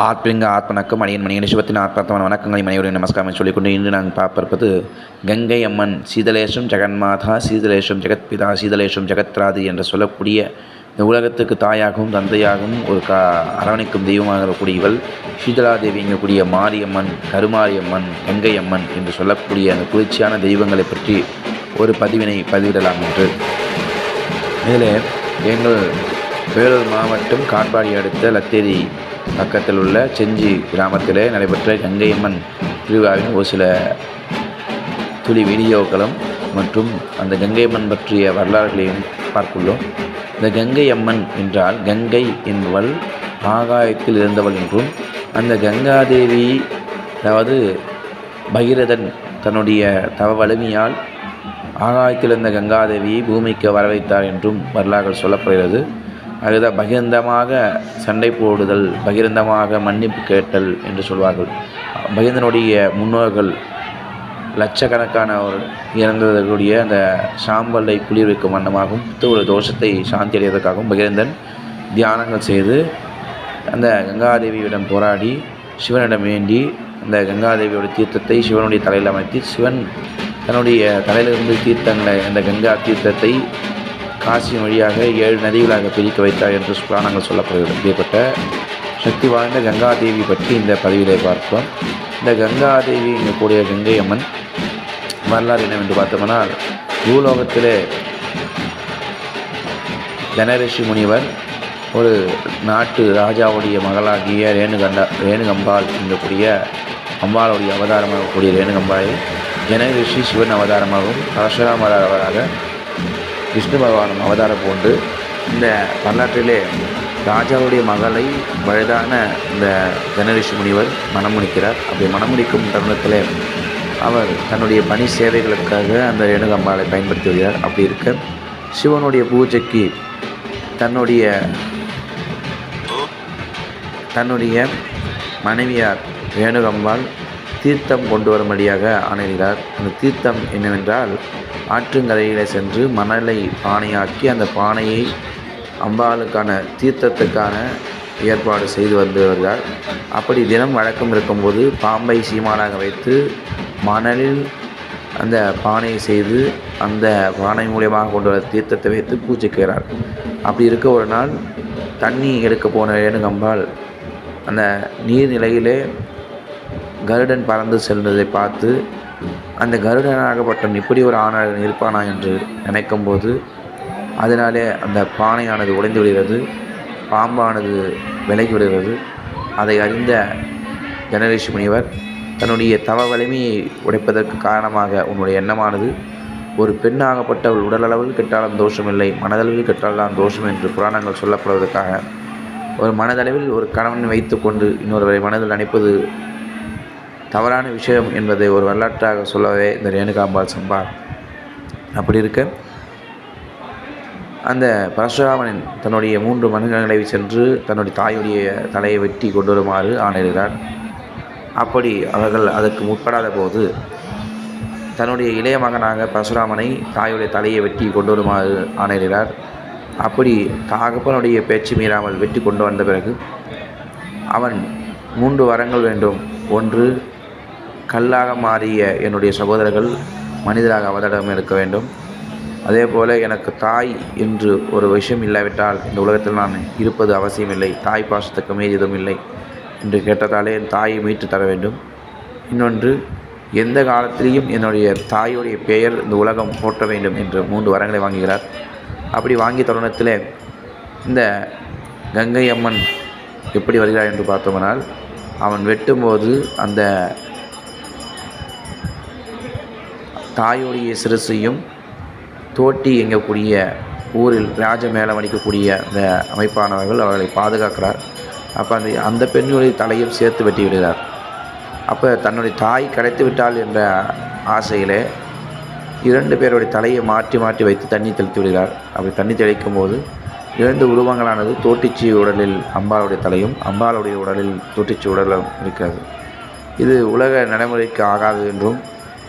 ஆத்மலிங்க ஆத்மனக்கும் மணியன் மணியன் சிவத்தின் ஆத்மார்த்தமான வணக்கங்களை மனைவரையும் நமஸ்காரம் சொல்லிக்கொண்டு இன்று நாங்கள் பார்ப்பது கங்கை அம்மன் சீதலேஷம் ஜெகன்மாதா சீதலேஷம் ஜெகத்பிதா சீதலேஷம் ஜெகத்ராதி என்று சொல்லக்கூடிய இந்த உலகத்துக்கு தாயாகவும் தந்தையாகவும் ஒரு கா அரவணைக்கும் தெய்வமாக இருக்கக்கூடிய இவள் சீதலா தேவிங்கக்கூடிய மாரியம்மன் கருமாரியம்மன் கங்கை அம்மன் என்று சொல்லக்கூடிய அந்த குளிர்ச்சியான தெய்வங்களை பற்றி ஒரு பதிவினை பதிவிடலாம் என்று. இதில் எங்கள் வேலூர் மாவட்டம் காட்பாடி அடுத்த லத்தேரி பக்கத்தில் உள்ள செஞ்சி கிராமத்தில் நடைபெற்ற கங்கையம்மன் திருவிழாவின் ஒரு சில துளி வீடியோக்களும் மற்றும் அந்த கங்கையம்மன் பற்றிய வரலாறுகளையும் பார்த்துள்ளோம். இந்த கங்கை அம்மன் என்றால் கங்கை என்பவள் ஆகாயத்தில் இருந்தவள் என்றும் அந்த கங்காதேவி அதாவது பகீரதன் தன்னுடைய தவ வலிமையால் ஆகாயத்தில் இருந்த கங்காதேவியை பூமிக்கு வரவைத்தார் என்றும் வரலாறு சொல்லப்படுகிறது. அதுதான் பகிரந்தமாக சண்டை போடுதல் பகிரந்தமாக மன்னிப்பு கேட்டல் என்று சொல்வார்கள். பகிரந்தனுடைய முன்னோர்கள் லட்சக்கணக்கானவர் இறந்ததற்குரிய அந்த சாம்பலை குளிர்விக்கும் வண்ணமாகவும் ஒரு தோஷத்தை சாந்தி அடைவதற்காகவும் பகிரந்தன். தியானங்கள் செய்து அந்த கங்காதேவியிடம் போராடி சிவனிடம் வேண்டி அந்த கங்காதேவியோட தீர்த்தத்தை சிவனுடைய தலையில் அமைத்து சிவன் தன்னுடைய தலையிலிருந்து தீர்த்தங்களை அந்த கங்கா தீர்த்தத்தை காசி வழியாக ஏழு நதிகளாக பிரிக்க வைத்தார் என்று புராணங்கள் சொல்லப்படுகிறது. இப்படிப்பட்ட சக்தி வாய்ந்த கங்காதேவி பற்றி இந்த பதிவிலே பார்ப்போம். இந்த கங்காதேவி எங்கக்கூடிய கங்கை அம்மன் வரலாறு என்னவென்று பார்த்தோம்னால் பூலோகத்திலே ஜனரிஷி முனிவர் ஒரு நாட்டு ராஜாவுடைய மகளாகிய ரேணுகண்டா ரேணுகம்பாள் என்கக்கூடிய அம்பாளுடைய அவதாரமாக கூடிய ரேணுகம்பாளை ஜனரிஷி சிவன் அவதாரமாகவும் பரசுராமர் அவராக விஷ்ணு பகவானும் அவதாரம் பூண்டு இந்த வரலாற்றிலே ராஜாவுடைய மகளை வயதான இந்த தனரிஷி முனிவர் மணமுடிக்கிறார் அப்படி மணமுடிக்கும் தருணத்தில் அவர் தன்னுடைய பணி சேவைகளுக்காக அந்த ரேணுகம்பாளை பயன்படுத்தி வருகிறார். அப்படி இருக்க சிவனுடைய பூஜைக்கு தன்னுடைய தன்னுடைய மனைவியார் ரேணுகம்பாள் தீர்த்தம் கொண்டு வரும்படியாக ஆணையிடுகிறார். அந்த தீர்த்தம் என்னவென்றால் ஆற்றுங்கரையில் சென்று மணலை பானையாக்கி அந்த பானையை அம்பாளுக்கான தீர்த்தத்துக்கான ஏற்பாடு செய்து வந்து அப்படி தினம் வழக்கம் இருக்கும்போது பாம்பை சீமானாக வைத்து மணலில் அந்த பானையை செய்து அந்த பானை மூலியமாக கொண்டு வர தீர்த்தத்தை வைத்து பூஜைக்கிறார் அப்படி இருக்க ஒரு நாள் தண்ணி எடுக்க போன ஏனுகம்பால் அந்த நீர்நிலையிலே கருடன் பறந்து செல்வதை பார்த்து அந்த கருடனாகப்பட்டவன் இப்படி ஒரு ஆணாக இருப்பானா என்று நினைக்கும்போது அதனாலே அந்த பானையானது உடைந்து விடுகிறது பாம்பானது விலகி விடுகிறது. அதை அறிந்த ஜனரேஷ் முனிவர் தன்னுடைய தவ வலிமையை உடைப்பதற்கு காரணமாக உன்னுடைய எண்ணமானது ஒரு பெண்ணாகப்பட்டவள் உடலளவில் கெட்டாலும் தோஷமில்லை மனதளவில் கெட்டால்தான் தோஷம் என்று புராணங்கள் சொல்லப்படுவதற்காக ஒரு மனதளவில் ஒரு கணவன் வைத்து கொண்டு இன்னொருவரை மனதில் நினைப்பது தவறான விஷயம் என்பதை ஒரு வரலாற்றாக சொல்லவே இந்த ரேணுகாம்பாள் சம்பார் அப்படி இருக்க அந்த பரசுராமனின் தன்னுடைய மூன்று மனிதர்களை சென்று தன்னுடைய தாயுடைய தலையை வெட்டி கொண்டு வருமாறு ஆணையிடுகிறார். அப்படி அவர்கள் அதற்கு முற்படாத போது தன்னுடைய இளைய மகனாக பரசுராமனை தாயுடைய தலையை வெட்டி கொண்டு வருமாறு ஆணையிடுகிறார். அப்படி தகப்பனுடைய பேச்சு மீறாமல் வெட்டி கொண்டு வந்த பிறகு அவன் மூன்று வரங்கள் வேண்டும். ஒன்று கல்லாக மாறிய என்னுடைய சகோதரர்கள் மனிதராக அவதடம் எடுக்க வேண்டும். அதே போல் எனக்கு தாய் என்று ஒரு விஷயம் இல்லாவிட்டால் இந்த உலகத்தில் நான் இருப்பது அவசியமில்லை. தாய் பாசத்துக்கு மீறி எதுவும் இல்லை என்று கேட்டதாலே என் தாயை மீட்டு தர வேண்டும். இன்னொன்று எந்த காலத்திலையும் என்னுடைய தாயுடைய பெயர் இந்த உலகம் போட்ட வேண்டும் என்று மூன்று வரங்களை வாங்குகிறார். அப்படி வாங்கிய தருணத்தில் இந்த கங்கை அம்மன் எப்படி வருகிறார் என்று பார்த்தோம்னால் அவன் வெட்டும்போது அந்த தாயுடைய சிறுசையும் தோட்டி எங்கக்கூடிய ஊரில் ராஜ மேலம் அடிக்கக்கூடிய அந்த அமைப்பானவர்கள் அவர்களை பாதுகாக்கிறார். அப்போ அந்த அந்த பெண்ணுடைய தலையும் சேர்த்து வெட்டி விடுகிறார். அப்போ தன்னுடைய தாய் கிடைத்து விட்டாள் என்ற ஆசையிலே இரண்டு பேருடைய தலையை மாற்றி மாற்றி வைத்து தண்ணி தெளித்து விடுகிறார். அப்படி தண்ணி தெளிக்கும் போது இரண்டு உருவங்களானது தோட்டிச்சி உடலில் அம்பாளுடைய தலையும் அம்பாளுடைய உடலில் தோட்டிச்சி உடலும் இருக்கிறது. இது உலக நடைமுறைக்கு ஆகாது என்றும்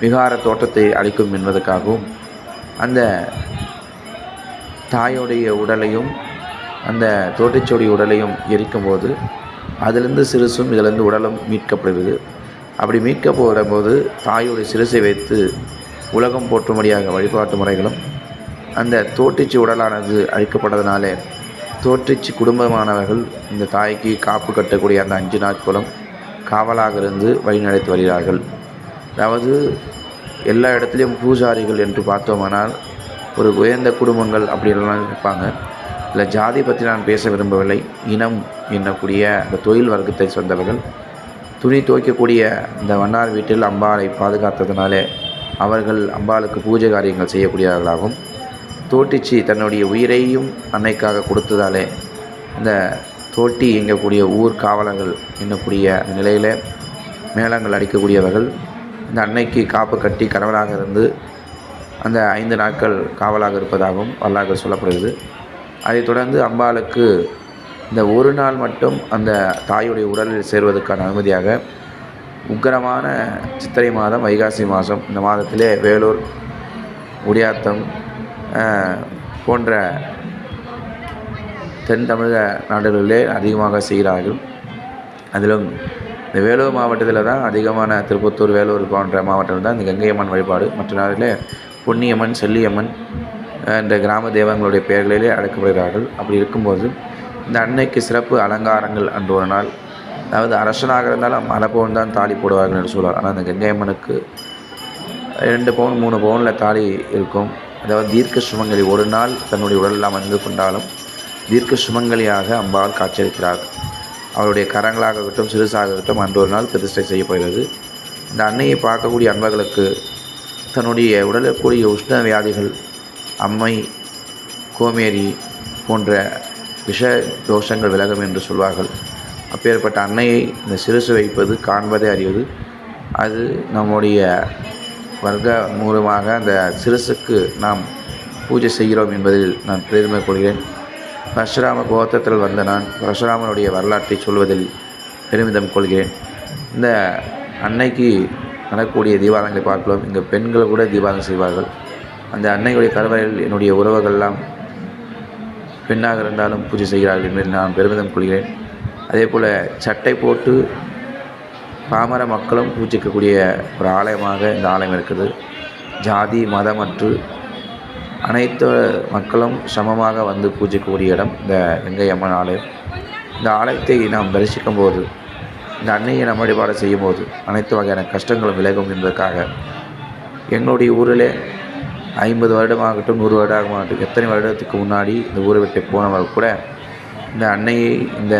விகார தோட்டத்தை அளிக்கும் என்பதற்காகவும் அந்த தாயோடைய உடலையும் அந்த தோட்டச்சோடி உடலையும் எரிக்கும்போது அதிலிருந்து சிறுசும் இதிலிருந்து உடலும் மீட்கப்படுகிறது. அப்படி மீட்க போகும்போது தாயுடைய சிறுசை வைத்து உலகம் போற்றும்படியாக வழிபாட்டு முறைகளும் அந்த தோற்றிச்சு உடலானது அழிக்கப்பட்டதுனாலே தோற்றிச்சு குடும்பமானவர்கள் இந்த தாய்க்கு காப்பு கட்டக்கூடிய அந்த அஞ்சு நாட்களும் காவலாக இருந்து வழிநடத்தி வருகிறார்கள். அதாவது எல்லா இடத்துலையும் பூஜாரிகள் என்று பார்த்தோமானால் ஒரு உயர்ந்த குடும்பங்கள் அப்படின்லாம் இருப்பாங்க. இல்லை ஜாதி பற்றி நான் பேச விரும்பவில்லை. இனம் என்னக்கூடிய அந்த தொழில் வர்க்கத்தை சொந்தவர்கள் துணி துவைக்கக்கூடிய இந்த வண்ணார் வீட்டில் அம்பாளை பாதுகாத்ததுனாலே அவர்கள் அம்பாளுக்கு பூஜை காரியங்கள் செய்யக்கூடியவர்களாகும். தோட்டிச்சி தன்னுடைய உயிரையும் அன்னைக்காக கொடுத்ததாலே இந்த தோட்டி இயங்கக்கூடிய ஊர் காவலர்கள் என்னக்கூடிய நிலையில் மேளங்கள் அடிக்கக்கூடியவர்கள். இந்த அன்னைக்கு காப்பு கட்டி கணவனாக இருந்து அந்த ஐந்து நாட்கள் காவலாக இருப்பதாகவும் வரலாறு சொல்லப்படுகிறது. அதைத் தொடர்ந்து அம்பாளுக்கு இந்த ஒரு நாள் மட்டும் அந்த தாயுடைய உடலில் சேர்வதற்கான அனுமதியாக உக்கரமான சித்திரை மாதம் வைகாசி மாதம் இந்த மாதத்திலே வேலூர் உடியாத்தம் போன்ற தென் தமிழக நாடுகளிலே அதிகமாக செய்கிறார்கள். அதிலும் இந்த வேலூர் மாவட்டத்தில் தான் அதிகமான திருப்பத்தூர் வேலூர் போன்ற மாவட்டத்தில் தான் இந்த கங்கையம்மன் வழிபாடு. மற்ற நாளில் பொன்னியம்மன் செல்லியம்மன் என்ற கிராம தெய்வங்களுடைய பெயர்களிலே அழைக்கப்படுகிறார்கள். அப்படி இருக்கும்போது இந்த அன்னைக்கு சிறப்பு அலங்காரங்கள் அன்று ஒரு நாள். அதாவது அரசனாக இருந்தாலும் மலை பவுன் தான் தாலி போடுவார்கள் என்று சொல்வார். ஆனால் அந்த கங்கையம்மனுக்கு ரெண்டு பவுன் மூணு பவுனில் தாலி இருக்கும். அதாவது தீர்க்க சுமங்கலி ஒரு நாள் தன்னுடைய உடலில் அமர்ந்து கொண்டாலும் தீர்க்க சுமங்கலியாக அம்பாள் காட்சியளிக்கிறார். அவருடைய கரங்களாக இருக்கட்டும் சிறுசாக இருக்கட்டும் அன்று ஒரு நாள் பிரதிஷ்டை செய்யப்படுகிறது. இந்த அன்னையை பார்க்கக்கூடிய அன்பர்களுக்கு தன்னுடைய உடலக்கூடிய உஷ்ண வியாதிகள் அம்மை கோமேரி போன்ற விஷ தோஷங்கள் விலகும் என்று சொல்வார்கள். அப்பேற்பட்ட அன்னையை இந்த சிறுசு வைப்பது காண்பதே அறிவது அது நம்முடைய வர்க்க மூலமாக அந்த சிறுசுக்கு நாம் பூஜை செய்கிறோம் என்பதில் நான் பெருமை கொள்கிறேன். பரஷுராம கோத்திரத்தில் வந்த நான் பரஷுராமனுடைய வரலாற்றை சொல்வதில் பெருமிதம் கொள்கிறேன். இந்த அன்னைக்கு நடக்கக்கூடிய தீபாவளிகளை பார்க்கலாம். இங்கே பெண்கள் கூட தீபாவளி செய்வார்கள். அந்த அன்னையுடைய கருவறையில் என்னுடைய உறவுகள்லாம் பெண்ணாக இருந்தாலும் பூஜை செய்கிறார்கள் என்பதில் நான் பெருமிதம் கொள்கிறேன். அதே போல் சட்டை போட்டு பாமர மக்களும் பூஜிக்கக்கூடிய ஒரு ஆலயமாக இந்த ஆலயம் இருக்குது. ஜாதி மதமற்று அனைத்து மக்களும் சமமாக வந்து பூஜைக்கூடிய இடம் இந்த வெங்கை அம்மன் ஆலயம். இந்த ஆலயத்தை நாம் தரிசிக்கும் போது இந்த அன்னையை நாம் வழிபாடு செய்யும் போது அனைத்து வகையான கஷ்டங்களும் விலகும் என்பதற்காக எங்களுடைய ஊரிலே ஐம்பது வருடமாகட்டும் நூறு வருடமாகட்டும் எத்தனை வருடத்துக்கு முன்னாடி இந்த ஊரை விட்டு போனவர்கள் கூட இந்த அன்னையை இந்த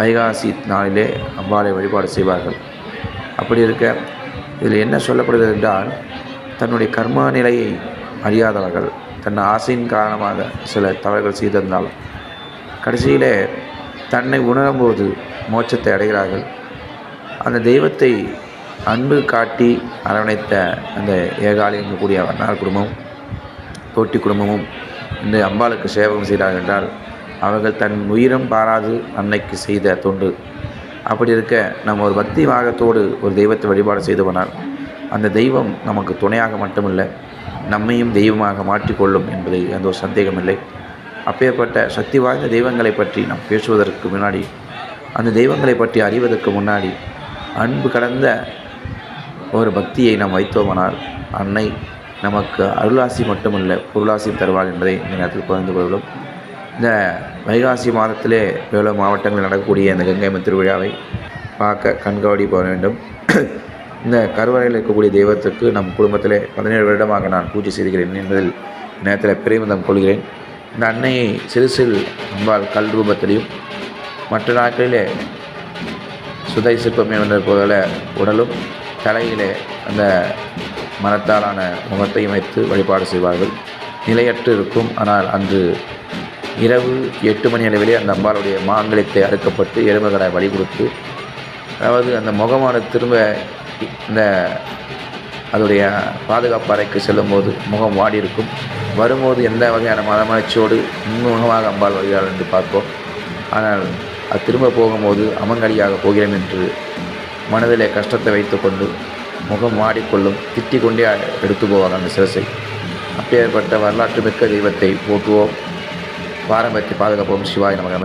வைகாசி நாளிலே அம்பாளை வழிபாடு செய்வார்கள். அப்படி இருக்க இதில் என்ன சொல்லப்படுகிறது என்றால் தன்னுடைய கர்மா நிலையை அறியாதவர்கள் தன் ஆசையின் காரணமாக சில தவறுகள் செய்திருந்தால் கடைசியிலே தன்னை உணரும்போது மோட்சத்தை அடைகிறார்கள். அந்த தெய்வத்தை அன்பு காட்டி அரவணைத்த அந்த ஏகாலி கூடிய வண்ணார் குடும்பம் தோட்டி குடும்பமும் இந்த அம்பாளுக்கு சேவகம் செய்கிறார்கள் என்றால் அவர்கள் தன் உயிரும் பாராது அன்னைக்கு செய்த தொண்டு. அப்படி இருக்க நம்ம ஒரு பக்தி வாகத்தோடு ஒரு தெய்வத்தை வழிபாடு செய்து போனால் அந்த தெய்வம் நமக்கு துணையாக மட்டுமில்லை. நம்மையும் தெய்வமாக மாற்றிக்கொள்ளும் என்பதை எந்த ஒரு சந்தேகமில்லை. அப்பேற்பட்ட சக்தி வாய்ந்த தெய்வங்களை பற்றி நாம் பேசுவதற்கு முன்னாடி அந்த தெய்வங்களை பற்றி அறிவதற்கு முன்னாடி அன்பு கடந்த ஒரு பக்தியை நாம் வைத்தோமானால் அன்னை நமக்கு அருளாசி மட்டுமல்ல பொருளாசியும் தருவாள் என்பதை இந்த நேரத்தில் பகிர்ந்து கொள்கிறோம். இந்த வைகாசி மாதத்திலே வேலூர் மாவட்டங்களில் நடக்கக்கூடிய இந்த கங்கை திருவிழாவை பார்க்க கண்காவடி போக வேண்டும். இந்த கருவறையில் இருக்கக்கூடிய தெய்வத்துக்கு நம் குடும்பத்தில் பதினேழு வருடமாக நான் பூஜை செய்கிறேன் என்பதில் நேரத்தில் பெருமிதம் கொள்கிறேன். இந்த அன்னையை சிறுசில் அம்பாள் கல் ரூபத்திலையும் மற்ற நாட்களிலே சுதை சிற்பம் என்பது போல உடலும் தலையிலே அந்த மரத்தாலான முகத்தையும் வைத்து வழிபாடு செய்வார்கள். நிலையற்று இருக்கும். ஆனால் அன்று இரவு எட்டு மணி அளவிலே அந்த அம்பாளுடைய மாங்கலியத்தை அறுக்கப்பட்டு எலும்புகளை வழி கொடுத்து அதாவது அந்த முகமான திரும்ப இந்த அதோடைய பாதுகாப்பு அறைக்கு செல்லும்போது முகம் வாடி இருக்கும். வரும்போது எந்த வகையான மனமலர்ச்சியோடு முன்முகமாக அம்பாள் வருகிறாள் என்று பார்ப்போம். ஆனால் அது திரும்ப போகும்போது அமங்கலியாக போகிறோம் என்று மனதிலே கஷ்டத்தை வைத்துக்கொண்டு முகம் வாடிக்கொள்ளும் திட்டிக் கொண்டே எடுத்து போவார் அந்த சிரசை. அப்பேற்பட்ட வரலாற்று மிக்க தெய்வத்தை போற்றுவோம். பாரம்பரியத்தை பாதுகாப்போம். சிவாய் நமக்கு